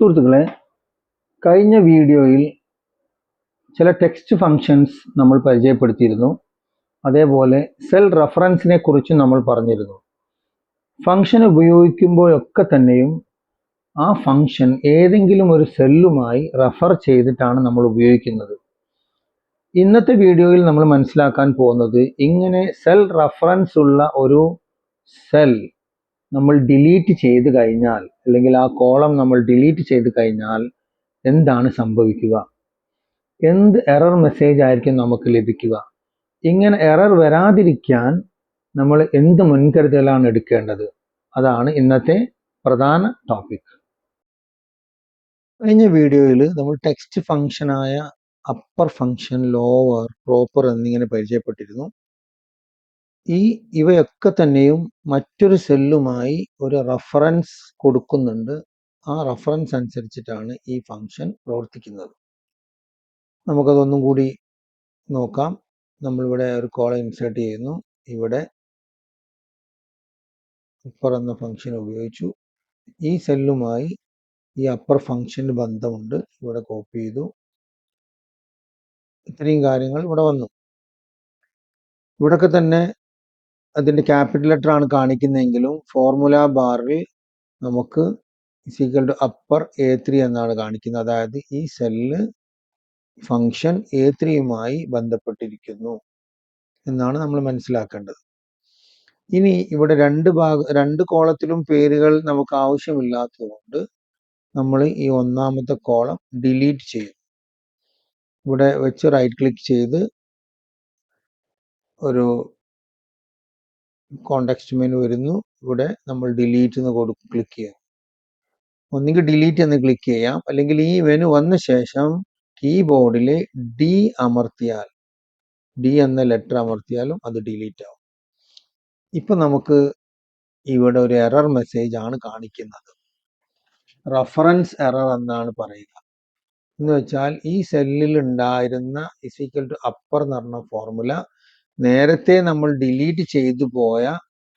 സുഹൃത്തുക്കളെ കഴിഞ്ഞ വീഡിയോയിൽ ചില ടെക്സ്റ്റ് ഫങ്ഷൻസ് നമ്മൾ പരിചയപ്പെടുത്തിയിരുന്നു. അതേപോലെ സെൽ റെഫറൻസിനെ കുറിച്ചും നമ്മൾ പറഞ്ഞിരുന്നു. ഫങ്ഷൻ ഉപയോഗിക്കുമ്പോഴൊക്കെ തന്നെയും ആ ഫങ്ഷൻ ഏതെങ്കിലും ഒരു സെല്ലുമായി റെഫർ ചെയ്തിട്ടാണ് നമ്മൾ ഉപയോഗിക്കുന്നത്. ഇന്നത്തെ വീഡിയോയിൽ നമ്മൾ മനസ്സിലാക്കാൻ പോകുന്നത് ഇങ്ങനെ സെൽ റെഫറൻസ് ഉള്ള ഒരു സെൽ നമ്മൾ ഡിലീറ്റ് ചെയ്ത് കഴിഞ്ഞാൽ അല്ലെങ്കിൽ ആ കോളം നമ്മൾ ഡിലീറ്റ് ചെയ്ത് കഴിഞ്ഞാൽ എന്താണ് സംഭവിക്കുക? എന്ത് എറർ മെസ്സേജ് ആയിരിക്കും നമുക്ക് ലഭിക്കുക? ഇങ്ങനെ എറർ വരാതിരിക്കാൻ നമ്മൾ എന്ത് മുൻകരുതലാണ് എടുക്കേണ്ടത്? അതാണ് ഇന്നത്തെ പ്രധാന ടോപ്പിക് കഴിഞ്ഞ വീഡിയോയിൽ നമ്മൾ ടെക്സ്റ്റ് ഫംഗ്ഷനായ അപ്പർ ഫംഗ്ഷൻ ലോവർ പ്രോപ്പർ എന്നിങ്ങനെ പരിചയപ്പെട്ടിരുന്നു. ഈ ഇവയൊക്കെ തന്നെയും മറ്റൊരു സെല്ലുമായി ഒരു റഫറൻസ് കൊടുക്കുന്നുണ്ട്. ആ റഫറൻസ് അനുസരിച്ചിട്ടാണ് ഈ ഫംഗ്ഷൻ പ്രവർത്തിക്കുന്നത്. നമുക്കതൊന്നും കൂടി നോക്കാം. നമ്മളിവിടെ ഒരു കോളം ഇൻസേർട്ട് ചെയ്യുന്നു. ഇവിടെ അപ്പർ എന്ന ഫംഗ്ഷൻ ഉപയോഗിച്ചു. ഈ സെല്ലുമായി ഈ അപ്പർ ഫംഗ്ഷന് ബന്ധമുണ്ട്. ഇവിടെ കോപ്പി ചെയ്തു. ഇത്രയും കാര്യങ്ങൾ ഇവിടെ വന്നു. ഇവിടൊക്കെ തന്നെ അതിന്റെ ക്യാപിറ്റൽ ലെറ്റർ ആണ് കാണിക്കുന്നതെങ്കിലും ഫോർമുല ബാറിൽ നമുക്ക് ടു അപ്പർ എ ത്രീ എന്നാണ് കാണിക്കുന്നത്. അതായത് ഈ സെല്ല് ഫംഗ്ഷൻ എ ത്രീയുമായി ബന്ധപ്പെട്ടിരിക്കുന്നു എന്നാണ് നമ്മൾ മനസ്സിലാക്കേണ്ടത്. ഇനി ഇവിടെ രണ്ട് ഭാഗ രണ്ട് കോളത്തിലും പേരുകൾ നമുക്ക് ആവശ്യമില്ലാത്തതുകൊണ്ട് നമ്മൾ ഈ ഒന്നാമത്തെ കോളം ഡിലീറ്റ് ചെയ്യും. ഇവിടെ വെച്ച് റൈറ്റ് ക്ലിക്ക് ചെയ്ത് ഒരു കോണ്ടാക്സ്റ്റ് മെനു വരുന്നു. ഇവിടെ നമ്മൾ ഡിലീറ്റ് എന്ന് കൊടുക്കും ക്ലിക്ക് ചെയ്യാം. ഒന്നുകിൽ ഡിലീറ്റ് എന്ന് ക്ലിക്ക് ചെയ്യാം. അല്ലെങ്കിൽ ഈ മെനു വന്ന ശേഷം കീബോർഡിൽ ഡി അമർത്തിയാൽ ഡി എന്ന ലെറ്റർ അമർത്തിയാലും അത് ഡിലീറ്റ് ആവും. ഇപ്പം നമുക്ക് ഇവിടെ ഒരു എറർ മെസ്സേജ് ആണ് കാണിക്കുന്നത്. റഫറൻസ് എറർ എന്നാണ് പറയുക. എന്ന് വെച്ചാൽ ഈ സെല്ലിൽ ഉണ്ടായിരുന്ന ഇസിക്കൽ ടു അപ്പർ എന്ന് പറഞ്ഞ ഫോർമുല നേരത്തെ നമ്മൾ ഡിലീറ്റ് ചെയ്തു പോയ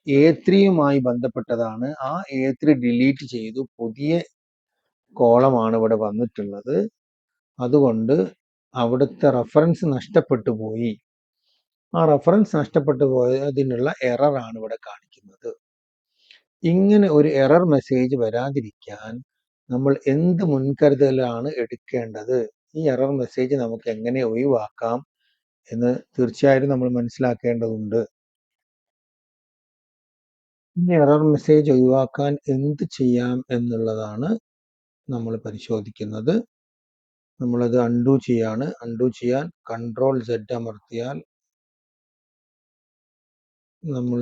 എ ത്രീയുമായി ബന്ധപ്പെട്ടതാണ്. ആ എ ത്രീ ഡിലീറ്റ് ചെയ്തു. പുതിയ കോളമാണ് ഇവിടെ വന്നിട്ടുള്ളത്. അതുകൊണ്ട് അവിടുത്തെ റഫറൻസ് നഷ്ടപ്പെട്ടു പോയി. ആ റഫറൻസ് നഷ്ടപ്പെട്ടു പോയതിനുള്ള എററാണ് ഇവിടെ കാണിക്കുന്നത്. ഇങ്ങനെ ഒരു എറർ മെസ്സേജ് വരാതിരിക്കാൻ നമ്മൾ എന്ത് മുൻകരുതലാണ് എടുക്കേണ്ടത്? ഈ എറർ മെസ്സേജ് നമുക്ക് എങ്ങനെ ഒഴിവാക്കാം? എന്ന് തീർച്ചയായും നമ്മൾ മനസ്സിലാക്കേണ്ടതുണ്ട്. ഇനി എറർ മെസ്സേജ് ഒഴിവാക്കാൻ എന്ത് ചെയ്യാം എന്നുള്ളതാണ് നമ്മൾ പരിശോധിക്കുന്നത്. നമ്മളത് അൺഡു ചെയ്യാണ്. അൺഡു ചെയ്യാൻ കൺട്രോൾ സെഡ് അമർത്തിയാൽ നമ്മൾ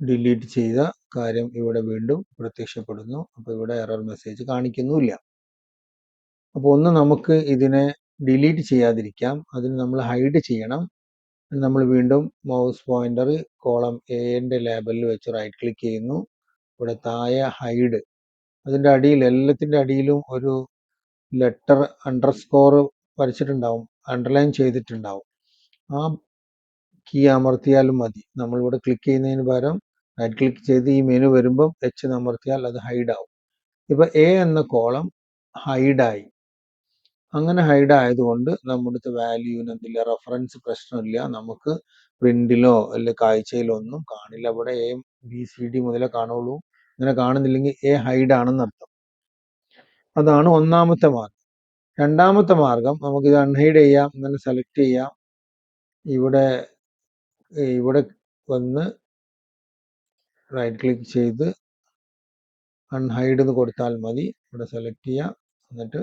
ഡിലീറ്റ് ചെയ്ത കാര്യം ഇവിടെ വീണ്ടും പ്രത്യക്ഷപ്പെടുന്നു. അപ്പോൾ ഇവിടെ എറർ മെസ്സേജ് കാണിക്കുന്നുമില്ല. അപ്പോൾ ഒന്ന് നമുക്ക് ഇതിനെ ഡിലീറ്റ് ചെയ്യാതിരിക്കാം. അതിന് നമ്മൾ ഹൈഡ് ചെയ്യണം. നമ്മൾ വീണ്ടും മൗസ് പോയിന്റർ കോളം എന്റെ ലേബലിൽ വെച്ച് റൈറ്റ് ക്ലിക്ക് ചെയ്യുന്നു. ഇവിടെ താഴെ ഹൈഡ് അതിന്റെ അടിയിൽ എല്ലാത്തിന്റെ അടിയിലും ഒരു ലെറ്റർ അണ്ടർസ്കോർ വരച്ചിട്ടുണ്ടാവും. അണ്ടർലൈൻ ചെയ്തിട്ടുണ്ടാവും. ആ കീ അമർത്തിയാലും മതി. നമ്മളിവിടെ ക്ലിക്ക് ചെയ്യുന്നതിന് പകരം റൈറ്റ് ക്ലിക്ക് ചെയ്ത് ഈ മെനു വരുമ്പം എച്ച് അമർത്തിയാൽ അത് ഹൈഡ് ആവും. ഇപ്പൊ എ എന്ന കോളം ഹൈഡായി അങ്ങനെ ഹൈഡ് ആയതുകൊണ്ട് നമ്മുടെ വാല്യൂവിന് എന്തില്ല റെഫറൻസ് പ്രശ്നമില്ല. നമുക്ക് പ്രിന്റിലോ അല്ലെ കാഴ്ചയിലോ ഒന്നും കാണില്ല. ഇവിടെ എ ബി സി ഡി മുതലേ കാണുള്ളൂ. ഇങ്ങനെ കാണുന്നില്ലെങ്കിൽ എ ഹൈഡ് ആണെന്ന് അർത്ഥം. അതാണ് ഒന്നാമത്തെ മാർഗം. രണ്ടാമത്തെ മാർഗം നമുക്ക് ഇത് അൺഹൈഡ് ചെയ്യാം ഇങ്ങനെ സെലക്ട് ചെയ്യാം. ഇവിടെ ഇവിടെ വന്ന് റൈറ്റ് ക്ലിക്ക് ചെയ്ത് അൺഹൈഡ് എന്ന് കൊടുത്താൽ മതി. ഇവിടെ സെലക്ട് ചെയ്യാം. എന്നിട്ട്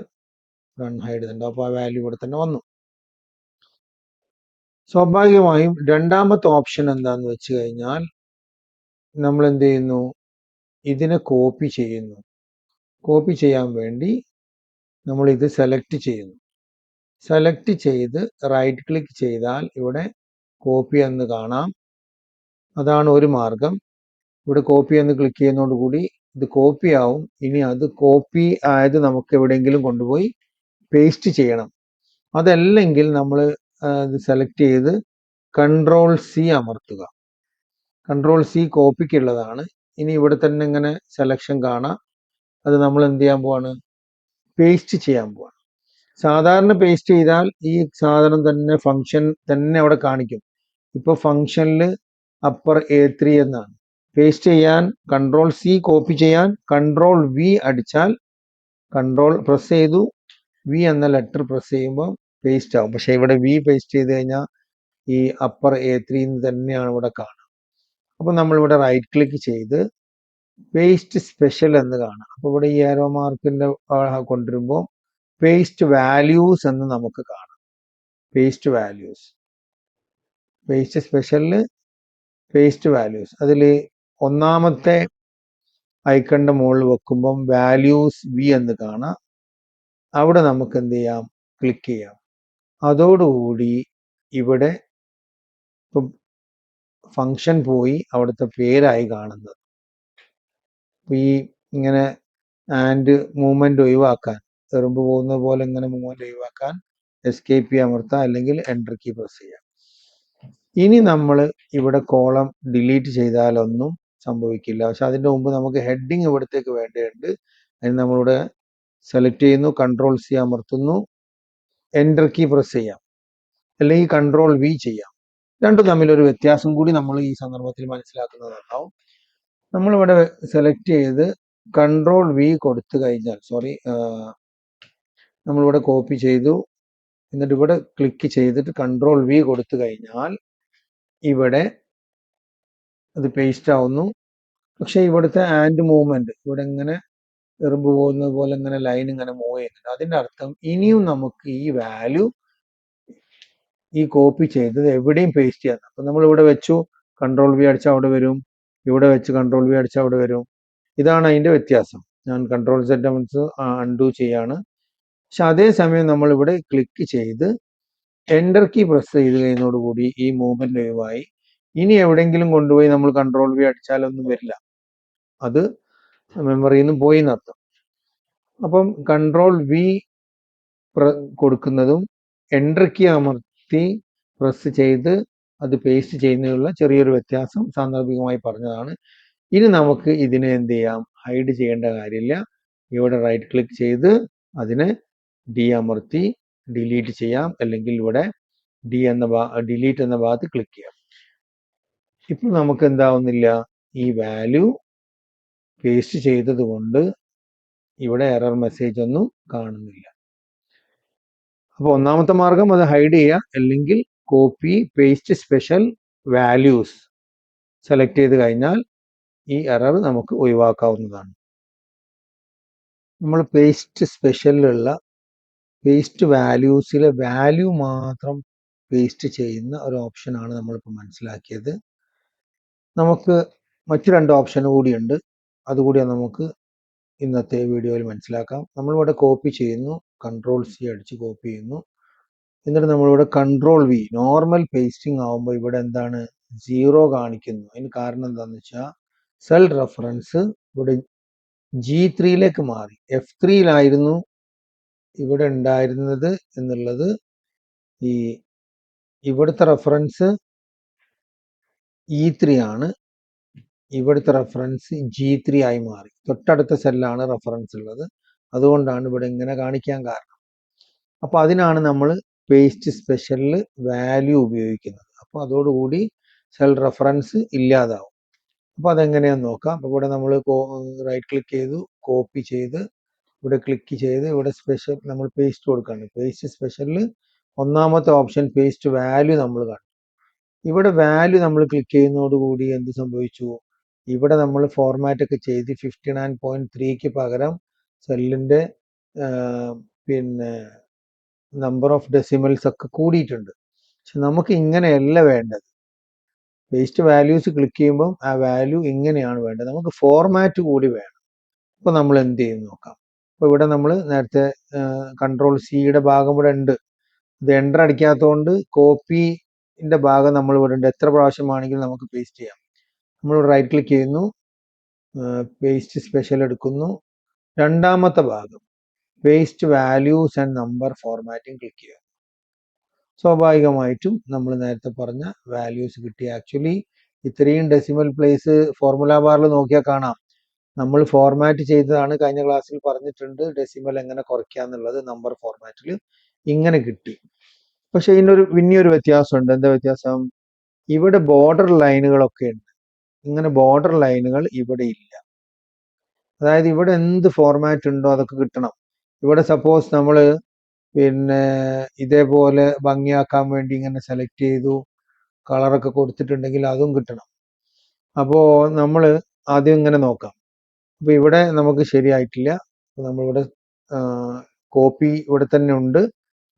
അൺഹൈഡ് ഉണ്ട് അപ്പോൾ ആ വാല്യൂ ഇവിടെ തന്നെ വന്നു. സ്വാഭാവികമായും രണ്ടാമത്തെ ഓപ്ഷൻ എന്താന്ന് വെച്ച് കഴിഞ്ഞാൽ നമ്മൾ എന്ത് ചെയ്യുന്നു? ഇതിനെ കോപ്പി ചെയ്യുന്നു. കോപ്പി ചെയ്യാൻ വേണ്ടി നമ്മൾ ഇത് സെലക്ട് ചെയ്യുന്നു. സെലക്ട് ചെയ്ത് റൈറ്റ് ക്ലിക്ക് ചെയ്താൽ ഇവിടെ കോപ്പി എന്ന് കാണാം. അതാണ് ഒരു മാർഗം. ഇവിടെ കോപ്പി എന്ന് ക്ലിക്ക് ചെയ്യുന്നതോടുകൂടി ഇത് കോപ്പി ആവും. ഇനി അത് കോപ്പി ആയത് നമുക്ക് എവിടെയെങ്കിലും കൊണ്ടുപോയി പേസ്റ്റ് ചെയ്യണം. അതല്ലെങ്കിൽ നമ്മൾ സെലക്ട് ചെയ്ത് കൺട്രോൾ സി അമർത്തുക. കൺട്രോൾ സി കോപ്പിക്കുള്ളതാണ് ഇനി ഇവിടെ തന്നെ ഇങ്ങനെ സെലക്ഷൻ കാണാം. അത് നമ്മൾ എന്ത് ചെയ്യാൻ പോവാണ്? പേസ്റ്റ് ചെയ്യാൻ പോവാണ്. സാധാരണ പേസ്റ്റ് ചെയ്താൽ ഈ സാധനം തന്നെ ഫംഗ്ഷൻ തന്നെ അവിടെ കാണിക്കും. ഇപ്പോൾ ഫംഗ്ഷനിൽ അപ്പർ എ ത്രീ എന്നാണ്. പേസ്റ്റ് ചെയ്യാൻ കൺട്രോൾ സി കോപ്പി ചെയ്യാൻ കൺട്രോൾ വി അടിച്ചാൽ കൺട്രോൾ പ്രസ് ചെയ്തു വി എന്ന ലെറ്റർ പ്രസ് ചെയ്യുമ്പോൾ പേസ്റ്റ് ആവും. പക്ഷെ ഇവിടെ വി പേസ്റ്റ് ചെയ്ത് കഴിഞ്ഞാൽ ഈ അപ്പർ എ ത്രീ തന്നെയാണ് ഇവിടെ കാണുക. അപ്പോൾ നമ്മളിവിടെ റൈറ്റ് ക്ലിക്ക് ചെയ്ത് പേസ്റ്റ് സ്പെഷ്യൽ എന്ന് കാണാം അപ്പോൾ ഇവിടെ ഈ ഏരോ മാർക്കിന്റെ കൊണ്ടുവരുമ്പോൾ പേസ്റ്റ് വാല്യൂസ് എന്ന് നമുക്ക് കാണാം. പേസ്റ്റ് വാല്യൂസ് പേസ്റ്റ് സ്പെഷ്യലിൽ പേസ്റ്റ് വാല്യൂസ് അതിൽ ഒന്നാമത്തെ ഐക്കണിന്റെ മുകളിൽ വെക്കുമ്പം വാല്യൂസ് വി എന്ന് കാണാം. അവിടെ നമുക്ക് എന്ത് ചെയ്യാം? ക്ലിക്ക് ചെയ്യാം. അതോടുകൂടി ഇവിടെ ഇപ്പം ഫങ്ഷൻ പോയി അവിടുത്തെ പേരായി കാണുന്നത്. ഈ ഇങ്ങനെ ആൻഡ് മൂവ്മെന്റ് ഒഴിവാക്കാൻ എറുമ്പ് പോകുന്ന പോലെ ഇങ്ങനെ മൂവ്മെന്റ് ഒഴിവാക്കാൻ എസ്കേപ്പ് ചെയ്യാൻ അമർത്താം അല്ലെങ്കിൽ എന്റർ കീ പ്രസ് ചെയ്യാം. ഇനി നമ്മൾ ഇവിടെ കോളം ഡിലീറ്റ് ചെയ്താലൊന്നും സംഭവിക്കില്ല. പക്ഷെ അതിന്റെ മുമ്പ് നമുക്ക് ഹെഡിങ് ഇവിടത്തേക്ക് വേണ്ടതുണ്ട്. അതിന് നമ്മളിവിടെ സെലക്ട് ചെയ്യുന്നു കൺട്രോൾ സി അമർത്തുന്നു. എന്റർ കീ പ്രസ് ചെയ്യാം. അല്ലെങ്കിൽ കൺട്രോൾ വി ചെയ്യാം. രണ്ടും തമ്മിലൊരു വ്യത്യാസം കൂടി നമ്മൾ ഈ സന്ദർഭത്തിൽ മനസ്സിലാക്കുന്നതുണ്ടാവും. നമ്മളിവിടെ സെലക്ട് ചെയ്ത് കൺട്രോൾ വി കൊടുത്തു കഴിഞ്ഞാൽ സോറി നമ്മളിവിടെ കോപ്പി ചെയ്തു. എന്നിട്ട് ഇവിടെ ക്ലിക്ക് ചെയ്തിട്ട് കൺട്രോൾ വി കൊടുത്തു കഴിഞ്ഞാൽ ഇവിടെ അത് പേസ്റ്റ് ആവുന്നു. പക്ഷെ ഇവിടുത്തെ ആൻഡ് മൂവ്മെന്റ് ഇവിടെ ഇങ്ങനെ എറുമ്പ് പോകുന്നത് പോലെ ഇങ്ങനെ ലൈൻ ഇങ്ങനെ മൂവ് ചെയ്യുന്നുണ്ട്. അതിന്റെ അർത്ഥം ഇനിയും നമുക്ക് ഈ വാല്യൂ ഈ കോപ്പി ചെയ്തത് എവിടെയും പേസ്റ്റ് ചെയ്യാം അപ്പൊ നമ്മൾ ഇവിടെ വെച്ചു കൺട്രോൾ വി അടിച്ചാൽ അവിടെ വരും. ഇവിടെ വെച്ച് കൺട്രോൾ വി അടിച്ചാൽ അവിടെ വരും. ഇതാണ് അതിന്റെ വ്യത്യാസം. ഞാൻ കൺട്രോൾ സെറ്റ് അമർത്ത് അൺഡു ചെയ്യാണ്. പക്ഷെ അതേസമയം നമ്മൾ ഇവിടെ ക്ലിക്ക് ചെയ്ത് എന്റർ കീ പ്രസ് ചെയ്ത് കഴിയുന്നതോടുകൂടി ഈ മൂവ്മെന്റ് ഒഴിവായി ഇനി എവിടെയെങ്കിലും കൊണ്ടുപോയി നമ്മൾ കൺട്രോൾ വി അടിച്ചാലൊന്നും വരില്ല. അത് മെമ്മറിയിൽ നിന്ന് പോയി എന്നർത്ഥം അപ്പം കൺട്രോൾ വി കൊടുക്കുന്നതും എന്റർ കീ അമർത്തി പ്രസ് ചെയ്ത് അത് പേസ്റ്റ് ചെയ്യുന്നതിനുള്ള ചെറിയൊരു വ്യത്യാസം സാന്ദർഭികമായി പറഞ്ഞതാണ്. ഇനി നമുക്ക് ഇതിനെ എന്ത് ചെയ്യാം? ഹൈഡ് ചെയ്യേണ്ട കാര്യമില്ല. ഇവിടെ റൈറ്റ് ക്ലിക്ക് ചെയ്ത് അതിനെ ഡി അമർത്തി ഡിലീറ്റ് ചെയ്യാം. അല്ലെങ്കിൽ ഇവിടെ ഡി എന്ന ഡിലീറ്റ് എന്ന ഭാഗത്ത് ക്ലിക്ക് ചെയ്യാം. ഇപ്പോൾ നമുക്ക് എന്താവുന്നില്ല? ഈ വാല്യൂ പേസ്റ്റ് ചെയ്തത് കൊണ്ട് ഇവിടെ എറർ മെസ്സേജ് ഒന്നും കാണുന്നില്ല. അപ്പോൾ ഒന്നാമത്തെ മാർഗം അത് ഹൈഡ് ചെയ്യുക അല്ലെങ്കിൽ copy paste special values select ചെയ്ത് കഴിഞ്ഞാൽ ഈ എറർ നമുക്ക് ഒഴിവാക്കാവുന്നതാണ്. നമ്മൾ പേസ്റ്റ് സ്പെഷ്യലിലുള്ള പേസ്റ്റ് വാല്യൂസിലെ വാല്യൂ മാത്രം പേസ്റ്റ് ചെയ്യുന്ന ഒരു ഓപ്ഷനാണ് നമ്മളിപ്പോൾ മനസ്സിലാക്കിയത്. നമുക്ക് മറ്റു രണ്ട് ഓപ്ഷൻ കൂടിയുണ്ട്. അതുകൂടി നമുക്ക് ഇന്നത്തെ വീഡിയോയിൽ മനസ്സിലാക്കാം. നമ്മളിവിടെ കോപ്പി ചെയ്യുന്നു. കൺട്രോൾ സി അടിച്ച് കോപ്പി ചെയ്യുന്നു. എന്നിട്ട് നമ്മളിവിടെ കൺട്രോൾ വി നോർമൽ പേസ്റ്റിംഗ് ആവുമ്പോൾ ഇവിടെ എന്താണ്? സീറോ കാണിക്കുന്നു. അതിന് കാരണം എന്താണെന്ന് വെച്ചാൽ സെൽ റെഫറൻസ് ഇവിടെ ജി ത്രീയിലേക്ക് മാറി. എഫ് ത്രീയിലായിരുന്നു ഇവിടെ ഉണ്ടായിരുന്നത് എന്നുള്ളത് ഈ ഇവിടുത്തെ റെഫറൻസ് ഇ ത്രീ ആണ്. ഇവിടുത്തെ റെഫറൻസ് ജി ത്രീ ആയി മാറി. തൊട്ടടുത്ത സെല്ലാണ് റെഫറൻസ് ഉള്ളത്. അതുകൊണ്ടാണ് ഇവിടെ ഇങ്ങനെ കാണിക്കാൻ കാരണം. അപ്പോൾ അതിനാണ് നമ്മൾ പേസ്റ്റ് സ്പെഷ്യലിൽ വാല്യൂ ഉപയോഗിക്കുന്നത്. അപ്പോൾ അതോടുകൂടി സെൽ റെഫറൻസ് ഇല്ലാതാവും. അപ്പോൾ അതെങ്ങനെയാന്ന് നോക്കാം. അപ്പോൾ ഇവിടെ നമ്മൾ റൈറ്റ് ക്ലിക്ക് ചെയ്തു കോപ്പി ചെയ്ത് ഇവിടെ ക്ലിക്ക് ചെയ്ത് ഇവിടെ സ്പെഷ്യൽ നമ്മൾ പേസ്റ്റ് കൊടുക്കുകയാണ് പേസ്റ്റ് സ്പെഷ്യലിൽ ഒന്നാമത്തെ ഓപ്ഷൻ പേസ്റ്റ് വാല്യൂ നമ്മൾ കണ്ടു. ഇവിടെ വാല്യൂ നമ്മൾ ക്ലിക്ക് ചെയ്യുന്നതോടുകൂടി എന്ത് സംഭവിച്ചു? ഇവിടെ നമ്മൾ ഫോർമാറ്റ് ഒക്കെ ചെയ്ത് ഫിഫ്റ്റി നയൻ പോയിന്റ് ത്രീക്ക് പകരം സെല്ലിന്റെ പിന്നെ നമ്പർ ഓഫ് ഡെസിമൽസ് ഒക്കെ കൂടിയിട്ടുണ്ട്. പക്ഷെ നമുക്ക് ഇങ്ങനെയല്ല വേണ്ടത്. വേസ്റ്റ് വാല്യൂസ് ക്ലിക്ക് ചെയ്യുമ്പം ആ വാല്യൂ ഇങ്ങനെയാണ് വേണ്ടത്. നമുക്ക് ഫോർമാറ്റ് കൂടി വേണം. അപ്പോൾ നമ്മൾ എന്ത് ചെയ്യും നോക്കാം. അപ്പോൾ ഇവിടെ നമ്മൾ നേരത്തെ കൺട്രോൾ സിയുടെ ഭാഗം ഇവിടെ ഉണ്ട്. ഇത് എന്റർ അടിക്കാത്തതുകൊണ്ട് കോപ്പിന്റെ ഭാഗം നമ്മൾ ഇവിടെ ഉണ്ട്. എത്ര പ്രാവശ്യം ആണെങ്കിലും നമുക്ക് പേസ്റ്റ് ചെയ്യാം. നമ്മൾ റൈറ്റ് ക്ലിക്ക് ചെയ്യുന്നു. പേസ്റ്റ് സ്പെഷ്യൽ എടുക്കുന്നു. രണ്ടാമത്തെ ഭാഗം. Paste values and number formatting click ചെയ്യുക സ്വാഭാവികമായിട്ടും നമ്മൾ നേരത്തെ പറഞ്ഞ വാല്യൂസ് കിട്ടി. ആക്ച്വലി ഇത്രയും ഡെസിമൽ പ്ലേസ് ഫോർമുല ബാറിൽ നോക്കിയാൽ കാണാം. നമ്മൾ ഫോർമാറ്റ് ചെയ്തതാണ് കഴിഞ്ഞ ക്ലാസ്സിൽ പറഞ്ഞിട്ടുണ്ട്. ഡെസിമൽ എങ്ങനെ കുറയ്ക്കാന്നുള്ളത് നമ്പർ ഫോർമാറ്റിൽ ഇങ്ങനെ കിട്ടി. പക്ഷെ ഇതിനൊരു പിന്നെയൊരു വ്യത്യാസമുണ്ട്. എന്താ വ്യത്യാസം? ഇവിടെ ബോർഡർ ലൈനുകളൊക്കെ ഉണ്ട്. ഇങ്ങനെ ബോർഡർ ലൈനുകൾ ഇവിടെ ഇല്ല. അതായത് ഇവിടെ എന്ത് ഫോർമാറ്റ് ഉണ്ടോ അതൊക്കെ കിട്ടണം. ഇവിടെ സപ്പോസ് നമ്മൾ പിന്നെ ഇതേപോലെ ഭംഗിയാക്കാൻ വേണ്ടി ഇങ്ങനെ സെലക്ട് ചെയ്തു കളറൊക്കെ കൊടുത്തിട്ടുണ്ടെങ്കിൽ അതും കിട്ടണം. അപ്പോൾ നമ്മൾ ആദ്യം ഇങ്ങനെ നോക്കാം. അപ്പോൾ ഇവിടെ നമുക്ക് ശരിയായിട്ടില്ല. നമ്മളിവിടെ കോപ്പി ഇവിടെ തന്നെ ഉണ്ട്.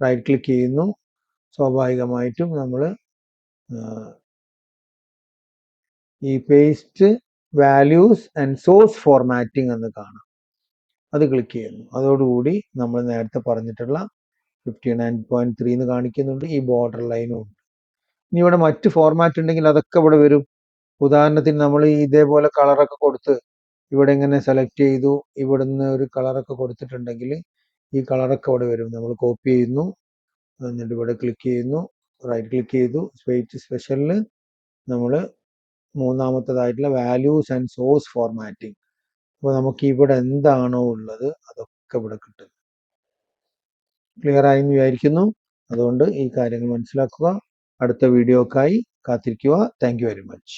റൈറ്റ് ക്ലിക്ക് ചെയ്യുന്നു. സ്വാഭാവികമായിട്ടും നമ്മൾ ഈ paste values and source formatting എന്ന് കാണാം. അത് ക്ലിക്ക് ചെയ്യുന്നു. അതോടുകൂടി നമ്മൾ നേരത്തെ പറഞ്ഞിട്ടുള്ള ഫിഫ്റ്റി നയൻ പോയിന്റ് ത്രീ എന്ന് കാണിക്കുന്നുണ്ട്. ഈ ബോർഡർ ലൈനും ഉണ്ട്. ഇനി ഇവിടെ മറ്റ് ഫോർമാറ്റ് ഉണ്ടെങ്കിൽ അതൊക്കെ ഇവിടെ വരും. ഉദാഹരണത്തിന് നമ്മൾ ഇതേപോലെ കളറൊക്കെ കൊടുത്ത് ഇവിടെ ഇങ്ങനെ സെലക്ട് ചെയ്തു. ഇവിടുന്ന് ഒരു കളറൊക്കെ കൊടുത്തിട്ടുണ്ടെങ്കിൽ ഈ കളറൊക്കെ ഇവിടെ വരും. നമ്മൾ കോപ്പി ചെയ്യുന്നു. എന്നിട്ട് ഇവിടെ ക്ലിക്ക് ചെയ്യുന്നു. റൈറ്റ് ക്ലിക്ക് ചെയ്തു. സ്പേറ്റ് സ്പെഷ്യലിൽ നമ്മൾ മൂന്നാമത്തേതായിട്ടുള്ള വാല്യൂസ് ആൻഡ് സോഴ്സ് ഫോർമാറ്റിംഗ് അപ്പോൾ നമുക്ക് ഇവിടെ എന്താണോ ഉള്ളത് അതൊക്കെ ഇവിടെ കിട്ടും. ക്ലിയർ ആയി എന്ന് വിചാരിക്കുന്നു. അതുകൊണ്ട് ഈ കാര്യങ്ങൾ മനസ്സിലാക്കുക. അടുത്ത വീഡിയോക്കായി കാത്തിരിക്കുക. Thank very much